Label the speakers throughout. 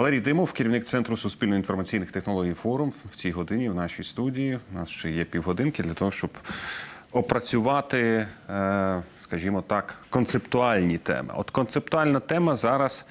Speaker 1: Валерій Димов, керівник центру суспільно-інформаційних технологій форум в цій годині в нашій студії. У нас ще є півгодинки для того, щоб опрацювати, е, скажімо так, концептуальні теми. От концептуальна тема зараз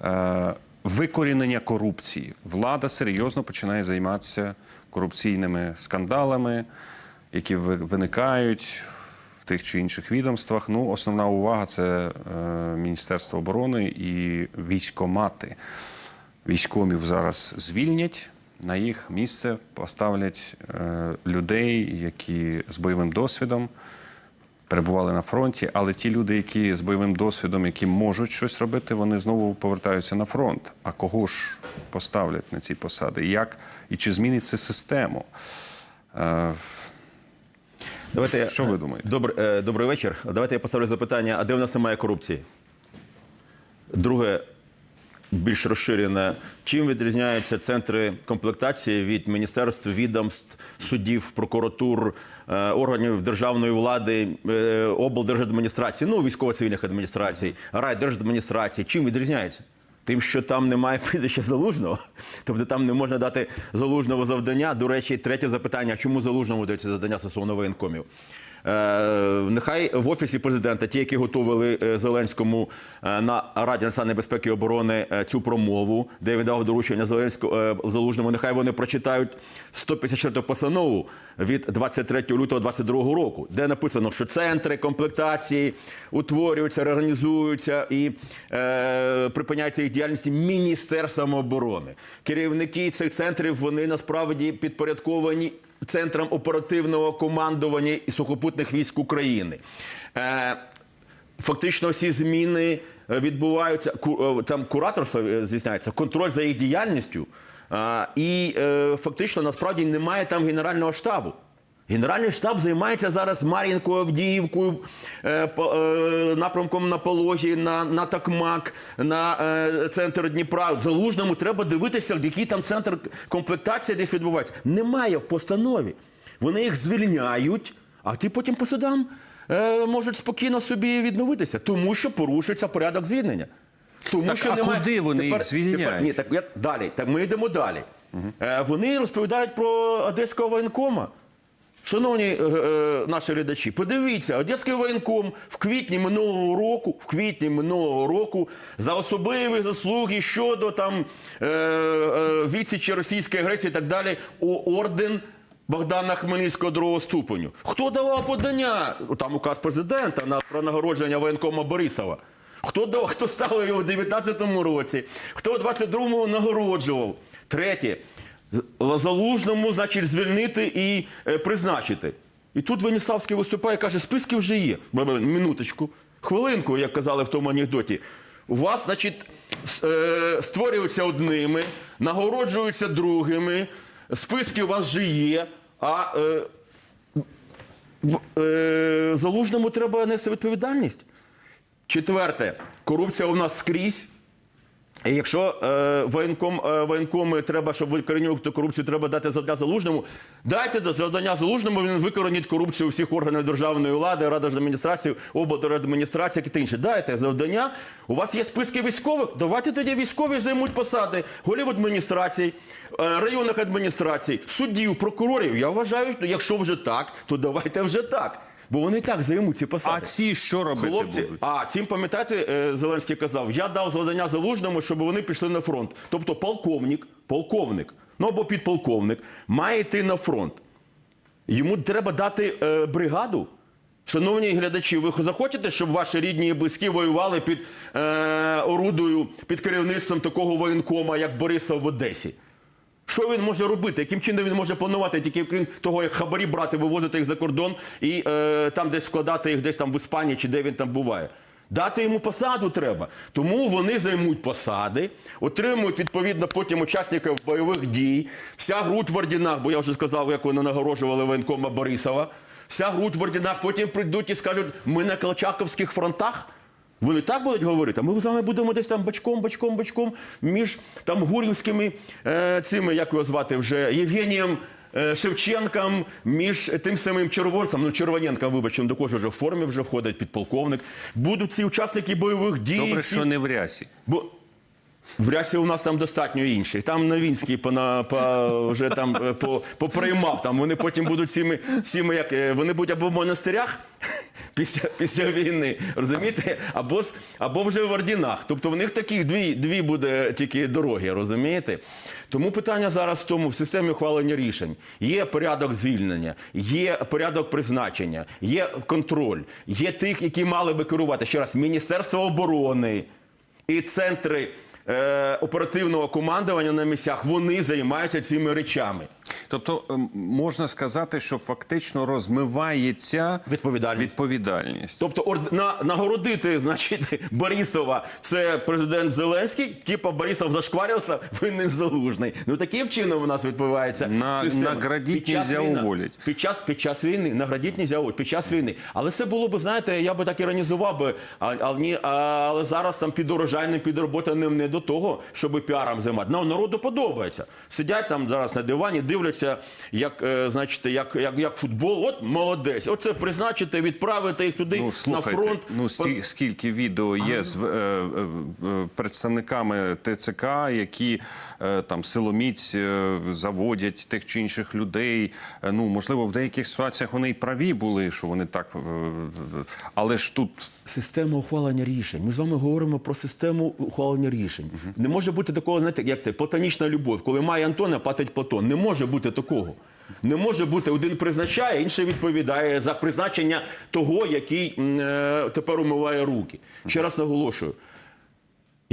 Speaker 1: е, викорінення корупції. Влада серйозно починає займатися корупційними скандалами, які виникають в тих чи інших відомствах. Ну, основна увага це е, Міністерство оборони і військомати. Військомів зараз звільнять. На їх місце поставлять е, людей, які з бойовим досвідом перебували на фронті. Але ті люди, які з бойовим досвідом, які можуть щось робити, вони знову повертаються на фронт. А кого ж поставлять на ці посади? І Як і чи змінить це систему? Е,
Speaker 2: Давайте
Speaker 1: Що ви думаєте?
Speaker 2: Добр, е, добрий вечір. Давайте я поставлю запитання: а де в нас немає корупції? Друге, більш розширене. Чим відрізняються центри комплектації від міністерств, відомств, судів, прокуратур, е, органів державної влади, е, облдержадміністрації, ну військово-цивільних адміністрацій, райдержадміністрацій? Чим відрізняються? Тим, що там немає прізвища залужного, тобто там не можна дати залужного завдання. До речі, третє запитання: чому залужному дається завдання стосовно воєнкомів? Е, нехай в офісі президента, ті, які готували е, Зеленському е, на Раді національної безпеки і оборони цю промову, де він дав доручення залужному, нехай вони прочитають 154 постанову від 23 лютого 22 року, де написано, що центри комплектації утворюються, реорганізуються і е, припиняється їх діяльність Міністерством оборони. Керівники цих центрів вони насправді підпорядковані центрам оперативного командування і сухопутних військ України. Е, Фактично всі зміни відбуваються е, там кураторство е, здійсняється, контроль за їх діяльністю. І фактично насправді немає там генерального штабу. Генеральний штаб займається зараз Мар'їнкою, Авдіївкою, е, по- е, напрямком на Пологі, на, на Такмак, на е, центр Дніпра. Залужному треба дивитися, який там центр комплектації десь відбувається. Немає в постанові. Вони їх звільняють, а ті потім по судам е, можуть спокійно собі відновитися, тому що порушується порядок звільнення. Тому
Speaker 1: Так, а куди вони їх звільняють?
Speaker 2: Тепер, ні, так я далі. Так ми йдемо далі. Е, вони розповідають про одеського воєнкома. Шановні е, е, наші глядачі, подивіться, Одеський воєнком в квітні минулого року, в квітні минулого року за особливі заслуги щодо там е, е, відсічі російської агресії і так далі, у орден Богдана Хмельницького другого ступеню. Хто давав подання? Там указ президента на про нагородження воєнкома Борисова. Хто дав, хто ставив його в 19-му році, хто в 22-му нагороджував. Третє. Залужному, значить, звільнити і е, призначити. І тут Веніславський виступає каже, списки вже є. Минуточку, хвилинку, як казали в тому анекдоті. У вас, значить, е, створюються одними, нагороджуються другими, списки у вас вже є, а е, е, залужному треба нести відповідальність. Четверте, корупція у нас скрізь. Якщо е, воєнком, е, воєнкоми треба, щоб викорінювати корупцію, треба дати завдання залужному. Дайте завдання залужному, він викорінить корупцію у всіх органів державної влади, рада адміністрації, облдержадміністрації і інше. Дайте завдання. У вас є списки військових. Давайте тоді військові займуть посади голів адміністрацій, е, районних адміністрацій, суддів, прокурорів. Я вважаю, що якщо вже так, то давайте вже так. Бо вони і так займуть ці посади.
Speaker 1: а ці що робити
Speaker 2: Хлопці,
Speaker 1: будуть?
Speaker 2: а цим пам'ятаєте, е, Зеленський казав, я дав завдання залужному, щоб вони пішли на фронт. Тобто полковник, полковник, ну або підполковник, має йти на фронт. Йому треба дати е, бригаду. Шановні глядачі, ви захочете, щоб ваші рідні і близькі воювали під е, орудою, під керівництвом такого воєнкома, як Борисов в Одесі? Що він може робити? Яким чином він може планувати, тільки крім того, як хабарі брати, вивозити їх за кордон і е, там десь складати їх десь там в Іспанії чи де він там буває? Дати йому посаду треба. Тому вони займуть посади, отримують відповідно потім учасників бойових дій. Вся грудь в ордінах, бо я вже сказав, як вони нагороджували воєнкома Борисова. Вся грудь в ордінах, потім прийдуть і скажуть, ми на Колчаковських фронтах. Вони так будуть говорити, а ми з вами будемо десь там бочком, бочком, бочком між там гурівськими е, цими, як його звати вже, Євгенієм е, Шевченком, між тим самим червонцем, ну Червоненко, вибачте, до кожного вже в формі вже входить підполковник. Будуть ці учасники бойових дій.
Speaker 1: Добре,
Speaker 2: ці-
Speaker 1: що не в рясі.
Speaker 2: Бо В Рясі у нас там достатньо інших. Там Новінський пона, по, вже там е, по, поприймав. Там вони потім будуть всіми, всіми як е, вони будуть або в монастирях після, після війни, розумієте? Або, або вже в ордінах. Тобто в них такі дві, дві буде тільки дороги, розумієте? Тому питання зараз в тому, в системі ухвалення рішень є порядок звільнення, є порядок призначення, є контроль, є тих, які мали би керувати ще раз Міністерство оборони і центри е, оперативного командування на місцях. Вони займаються цими речами.
Speaker 1: Тобто ем, можна сказати, що фактично розмивається
Speaker 2: Відповідальність.
Speaker 1: відповідальність.
Speaker 2: Тобто орд- на, нагородити, значить, Борисова, це президент Зеленський, типа Борисов зашкварився, винен залужний. Ну таким чином у нас відбувається
Speaker 1: На-
Speaker 2: система.
Speaker 1: наградіть
Speaker 2: Під час
Speaker 1: нельзя уволить.
Speaker 2: Під час, під час війни, наградіть нельзя уволить, під час війни. Але це було б, знаєте, я би так іронізував би, а, а, а, але зараз там під урожайним, під роботаним не до того, щоб піаром займати. Ну, народу подобається. Сидять там зараз на дивані, дивляться, як, е, значить, як, як, як футбол. От молодець. Оце призначити, відправити їх туди
Speaker 1: Ну,
Speaker 2: на фронт.
Speaker 1: ну сті, скільки відео є з е, е, е, представниками ТЦК, які е, там силоміць е, заводять тих чи інших людей. Е, ну можливо, в деяких ситуаціях вони і праві були, що вони так, е, е, але ж тут
Speaker 2: Система ухвалення рішень. Ми з вами говоримо про систему ухвалення рішень. Не може бути такого, знаєте, як це платонічна любов. Коли має Антона, платить Платон. Не може бути такого. Не може бути один призначає, інший відповідає за призначення того, який е, тепер умиває руки. Ще раз наголошую.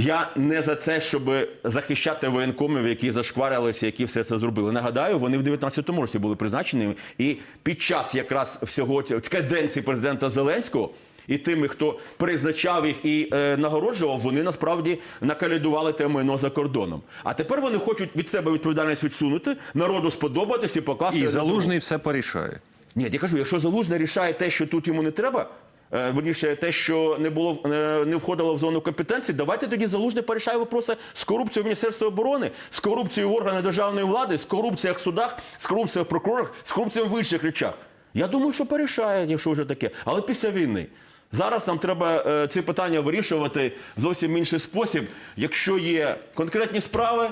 Speaker 2: Я не за це, щоб захищати воєнкомів, які зашкварилися, які все це зробили. Нагадаю, вони в 19-му році були призначені, і під час якраз всього каденції президента Зеленського і тими, хто призначав їх і е, нагороджував, вони насправді накалядували те майно за кордоном. А тепер вони хочуть від себе відповідальність відсунути, народу сподобатись і покласти
Speaker 1: і залужний все порішає.
Speaker 2: ні, я кажу, якщо залужний рішає те, що тут йому не треба. е, Верніше, те, що не було е, не входило в зону компетенції, давайте тоді залужний порішає вопроси з корупцією в Міністерстві оборони, з корупцією в органах державної влади, з корупцією в судах, з корупцією в прокурорах, з корупцією в інших речах. Я думаю, що порішає, якщо вже таке. Але після війни. Зараз нам треба е, ці питання вирішувати в зовсім інший спосіб. Якщо є конкретні справи,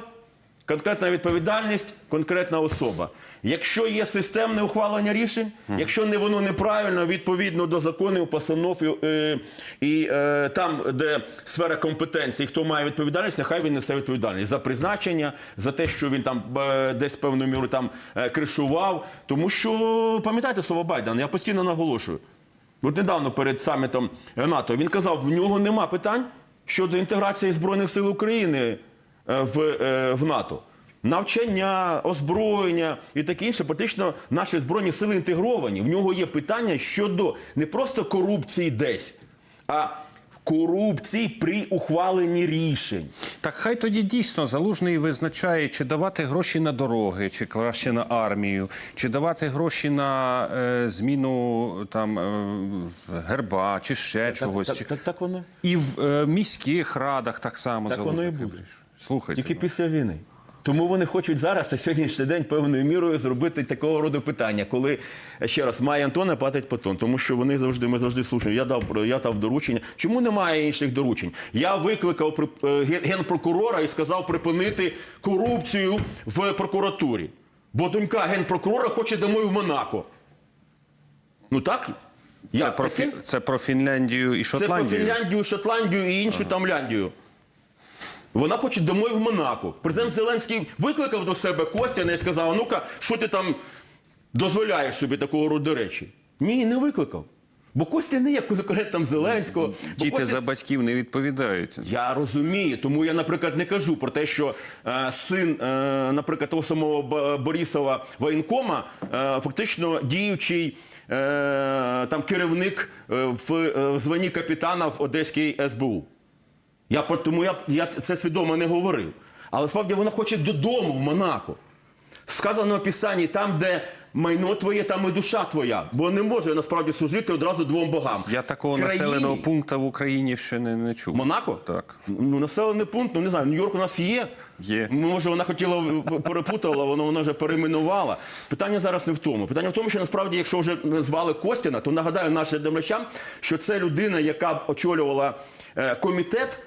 Speaker 2: конкретна відповідальність, конкретна особа. Якщо є системне ухвалення рішень, якщо не воно неправильно, відповідно до законів, постанов і, е, і е, там, де сфера компетенції, хто має відповідальність, нехай він несе відповідальність за призначення, за те, що він там е, десь певною мірою там кришував. Тому що пам'ятайте слово Байдена, я постійно наголошую. От недавно перед самітом НАТО він казав, в нього нема питань щодо інтеграції Збройних сил України е, в, е, в НАТО. Навчання, озброєння і таке інше, практично наші збройні сили інтегровані. В нього є питання щодо не просто корупції десь, а корупції при ухваленні рішень.
Speaker 1: Так хай тоді дійсно залужний визначає, чи давати гроші на дороги, чи краще на армію, чи давати гроші на е, зміну там е, герба, чи ще чогось.
Speaker 2: Так,
Speaker 1: чи-
Speaker 2: так, так воно.
Speaker 1: І в е, міських радах так само
Speaker 2: Так воно і буде.
Speaker 1: Слухайте,
Speaker 2: Тільки
Speaker 1: ну,
Speaker 2: після війни. Тому вони хочуть зараз на сьогоднішній день певною мірою зробити такого роду питання, коли ще раз має Антона, платить Патон. Тому що вони завжди ми завжди слушаємо. Я дав я дав доручення. Чому немає інших доручень? Я викликав е, ген- генпрокурора і сказав припинити корупцію в прокуратурі. Бо донька генпрокурора хоче домой в Монако. Ну так?
Speaker 1: це,
Speaker 2: Я
Speaker 1: про, це про Фінляндію і Шотландію.
Speaker 2: Це про. Фінляндію, Шотландію і іншу там Ляндію. Вона хоче домой в Монако. Президент Зеленський викликав до себе Костяна і сказав: ну-ка, що ти там дозволяєш собі такого роду речі? Ні, не викликав. Бо Костя не є конкурентом Зеленського.
Speaker 1: Діти
Speaker 2: Костя-
Speaker 1: за батьків не відповідають.
Speaker 2: я розумію, тому я, наприклад, не кажу про те, що е, син, е, наприклад, того самого Борисова воєнкома, е, фактично діючий е, там керівник е, в е, званні капітана в Одеській СБУ. Я тому я, я це свідомо не говорив. Але справді вона хоче додому в Монако. Сказано в Писанні, там, де майно твоє, там і душа твоя. Бо не може насправді служити одразу двом богам.
Speaker 1: Я такого
Speaker 2: Країні-
Speaker 1: населеного пункту в Україні ще не, не чув.
Speaker 2: Монако?
Speaker 1: Так.
Speaker 2: Ну, населений пункт, ну не знаю, Нью-Йорк у нас є.
Speaker 1: Є.
Speaker 2: Може, вона хотіла перепутала, воно вона вже перейменувала. Питання зараз не в тому. Питання в тому, що насправді, якщо вже звали Костіна, то нагадаю нашим глядачам, що це людина, яка очолювала е, комітет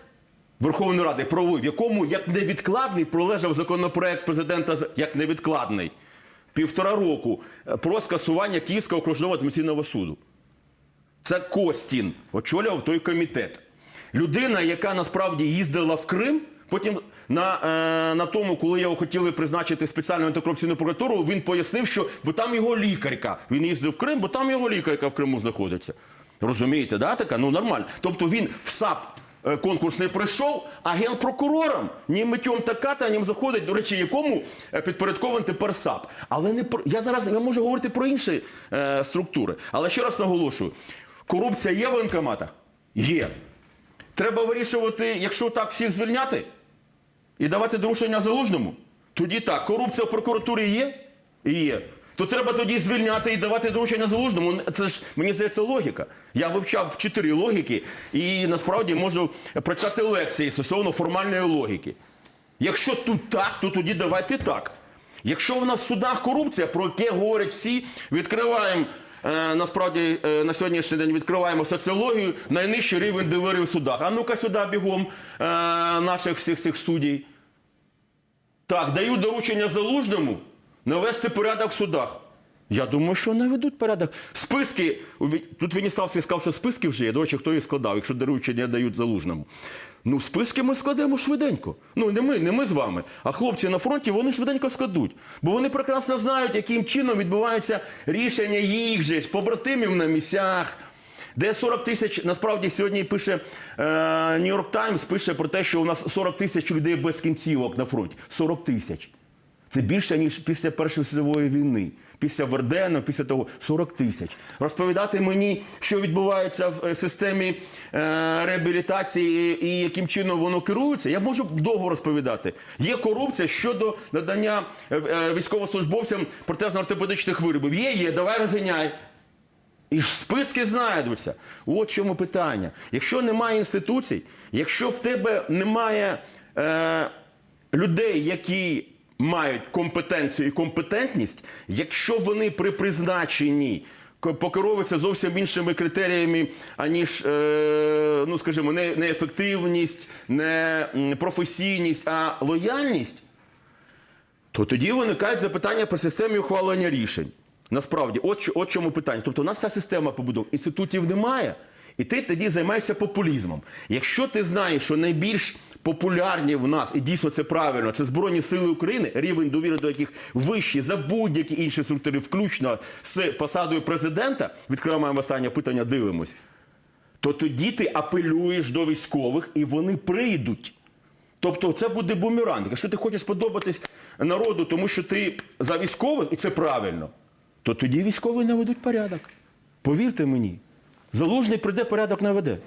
Speaker 2: Верховної Ради провів, в якому як невідкладний пролежав законопроект президента як невідкладний півтора року е, про скасування Київського окружного адміністративного суду. Це Костін очолював той комітет. Людина, яка насправді їздила в Крим, потім на, е, на тому, коли його хотіли призначити спеціальну антикорупційну прокуратуру, він пояснив, що бо там його лікарка. Він їздив в Крим, бо там його лікарка в Криму знаходиться. Розумієте, да, така? Ну нормально. Тобто він в САП конкурс не пройшов, а генпрокурором ні миттєм та катанням заходить, до речі, якому е, підпорядкований тепер САП. Але не про я зараз я можу говорити про інші е, структури. Але ще раз наголошую: корупція є в воєнкоматах? Є. Треба вирішувати, якщо так всіх звільняти і давати доручення залужному, тоді так. Корупція в прокуратурі є? Є. То треба тоді звільняти і давати доручення залужному. Це ж мені здається логіка. Я вивчав чотири логіки і насправді можу прочитати лекції стосовно формальної логіки. Якщо тут так, то тоді давайте так. Якщо в нас в судах корупція, про яке говорять всі, відкриваємо. е, насправді е, на сьогоднішній день відкриваємо соціологію, найнижчий рівень довіри в судах. А ну-ка сюди бігом е, наших всіх цих суддів. Так, даю доручення залужному навести порядок в судах. Я думаю, що наведуть порядок. Списки. Тут Веніславський сказав, що списки вже є. До речі, хто їх складав, якщо доручення дають залужному. Ну, списки ми складемо швиденько. Ну, не ми, не ми з вами. А хлопці на фронті вони швиденько складуть. Бо вони прекрасно знають, яким чином відбуваються рішення їх же, побратимів на місцях. Де 40 тисяч, насправді сьогодні пише е, New York Times, пише про те, що у нас 40 тисяч людей без кінцівок на фронті. 40 тисяч. Це більше, ніж після Першої світової війни. Після Вердену, після того 40 тисяч. Розповідати мені, що відбувається в е, системі е, реабілітації і яким чином воно керується, я можу довго розповідати. Є корупція щодо надання е, військовослужбовцям протезно-ортопедичних виробів. Є, є, давай розганяй. І ж списки знайдуться. От чому питання. Якщо немає інституцій, якщо в тебе немає е, людей, які мають компетенцію і компетентність, якщо вони при призначенні покеровуються зовсім іншими критеріями, аніж, е, ну скажімо, не, не ефективність, не професійність, а лояльність, то тоді виникають запитання про систему ухвалення рішень. Насправді, от, от чому питання. Тобто, у нас вся система побудована, інститутів немає, і ти тоді займаєшся популізмом. Якщо ти знаєш, що найбільш популярні в нас, і дійсно це правильно, це Збройні Сили України, рівень довіри до яких вищий за будь-які інші структури, включно з посадою президента, відкриваємо останнє питання, дивимось, то тоді ти апелюєш до військових, і вони прийдуть. Тобто це буде бумеранг. Якщо ти хочеш сподобатись народу, тому що ти за військових, і це правильно, то тоді військові наведуть порядок. Повірте мені, залужний прийде порядок наведе.